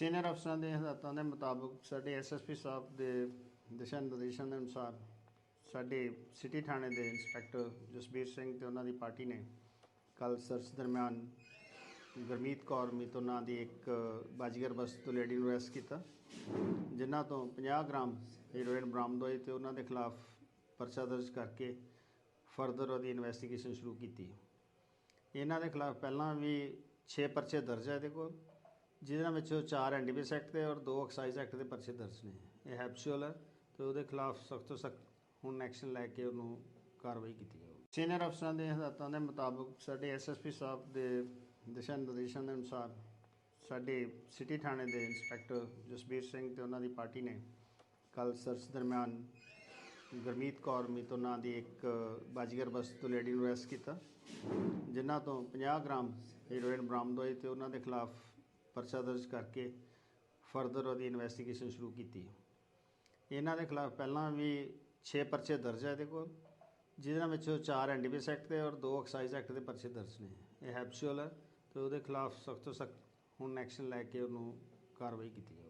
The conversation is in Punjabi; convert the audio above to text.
ਸੀਨੀਅਰ ਅਫਸਰਾਂ ਦੇ ਹਦਾਇਤਾਂ ਦੇ ਮੁਤਾਬਕ ਸਾਡੇ ਐਸਐਸਪੀ ਸਾਹਿਬ ਦੇ ਦਿਸ਼ਾ ਨਿਰਦੇਸ਼ਾਂ ਦੇ ਅਨੁਸਾਰ ਸਾਡੇ ਸਿਟੀ ਥਾਣੇ ਦੇ ਇੰਸਪੈਕਟਰ ਜਸਬੀਰ ਸਿੰਘ ਤੇ ਉਹਨਾਂ ਦੀ ਪਾਰਟੀ ਨੇ ਕੱਲ ਸਰਚ ਦਰਮਿਆਨ ਗੁਰਮੀਤ ਕੌਰ ਮੀਤੋ ਨਾਂ ਦੀ ਇੱਕ ਬਾਜੀਗਰ ਬਸਤੀ ਤੋਂ ਲੇਡੀ ਨੂੰ ਅਰੈਸਟ ਕੀਤਾ, ਜਿਨ੍ਹਾਂ ਤੋਂ 50 ਗ੍ਰਾਮ ਹੀਰੋਇਨ ਬਰਾਮਦ ਹੋਈ ਤੇ ਉਹਨਾਂ ਦੇ ਖਿਲਾਫ ਪਰਚਾ ਦਰਜ ਕਰਕੇ ਫਰਦਰ ਉਹਦੀ ਇਨਵੈਸਟੀਗੇਸ਼ਨ ਸ਼ੁਰੂ ਕੀਤੀ। ਇਹਨਾਂ ਦੇ ਖਿਲਾਫ ਪਹਿਲਾਂ ਵੀ 6 ਪਰਚੇ ਦਰਜ ਹੈ ਇਹਦੇ ਕੋਲ। ਜਿਹਨਾਂ ਵਿੱਚੋਂ 4 ਐਨਡੀਪੀਐਸ ਐਕਟ ਦੇ ਔਰ ਦੋ ਐਕਸਾਈਜ਼ ਐਕਟ ਦੇ ਪਰਚੇ ਦਰਜ ਨੇ। ਇਹ ਹੈਪਚੁਅਲ ਹੈ ਤੇ ਉਹਦੇ ਖਿਲਾਫ ਸਖਤ ਤੋਂ ਸਖਤ ਹੁਣ ਐਕਸ਼ਨ ਲੈ ਕੇ ਉਹਨੂੰ ਕਾਰਵਾਈ ਕੀਤੀ ਜਾਊਗੀ। ਸੀਨੀਅਰ ਅਫਸਰਾਂ ਦੇ ਹਦਾਇਤਾਂ ਦੇ ਮੁਤਾਬਕ ਸਾਡੇ ਐਸਐਸਪੀ ਸਾਹਿਬ ਦੇ ਦਿਸ਼ਾ ਨਿਰਦੇਸ਼ਾਂ ਦੇ ਅਨੁਸਾਰ ਸਾਡੇ ਸਿਟੀ ਥਾਣੇ ਦੇ ਇੰਸਪੈਕਟਰ ਜਸਬੀਰ ਸਿੰਘ ਤੇ ਉਹਨਾਂ ਦੀ ਪਾਰਟੀ ਨੇ ਕੱਲ ਸਰਚ ਦਰਮਿਆਨ ਗੁਰਮੀਤ ਕੌਰ ਮੀਤੋ ਨਾਂ ਦੀ ਇੱਕ ਬਾਜੀਗਰ ਬਸਤੀ ਤੋਂ ਲੇਡੀ ਨੂੰ ਅਰੈਸਟ ਕੀਤਾ, ਜਿਨ੍ਹਾਂ ਤੋਂ 50 ਗ੍ਰਾਮ ਹੀਰੋਇਨ ਬਰਾਮਦ ਹੋਈ ਤੇ ਉਹਨਾਂ ਦੇ ਖਿਲਾਫ ਪਰਚਾ ਦਰਜ ਕਰਕੇ ਫਰਦਰ ਉਹਦੀ ਇਨਵੈਸਟੀਗੇਸ਼ਨ ਸ਼ੁਰੂ ਕੀਤੀ ਇਹਨਾਂ ਦੇ ਖਿਲਾਫ ਪਹਿਲਾਂ ਵੀ 6 ਪਰਚੇ ਦਰਜ ਹੈ ਇਹਦੇ ਕੋਲ, ਜਿਹਨਾਂ ਵਿੱਚੋਂ 4 ਐਨਡੀਪੀਐਸ ਐਕਟ ਦੇ ਔਰ 2 ਐਕਸਾਈਜ਼ ਐਕਟ ਦੇ ਪਰਚੇ ਦਰਜ ਨੇ। ਇਹ ਹੈਪਚੁਅਲ ਹੈ ਤੇ ਉਹਦੇ ਖਿਲਾਫ ਸਖਤ ਤੋਂ ਸਖਤ ਹੁਣ ਐਕਸ਼ਨ ਲੈ ਕੇ ਉਹਨੂੰ ਕਾਰਵਾਈ ਕੀਤੀ ਜਾਵੇ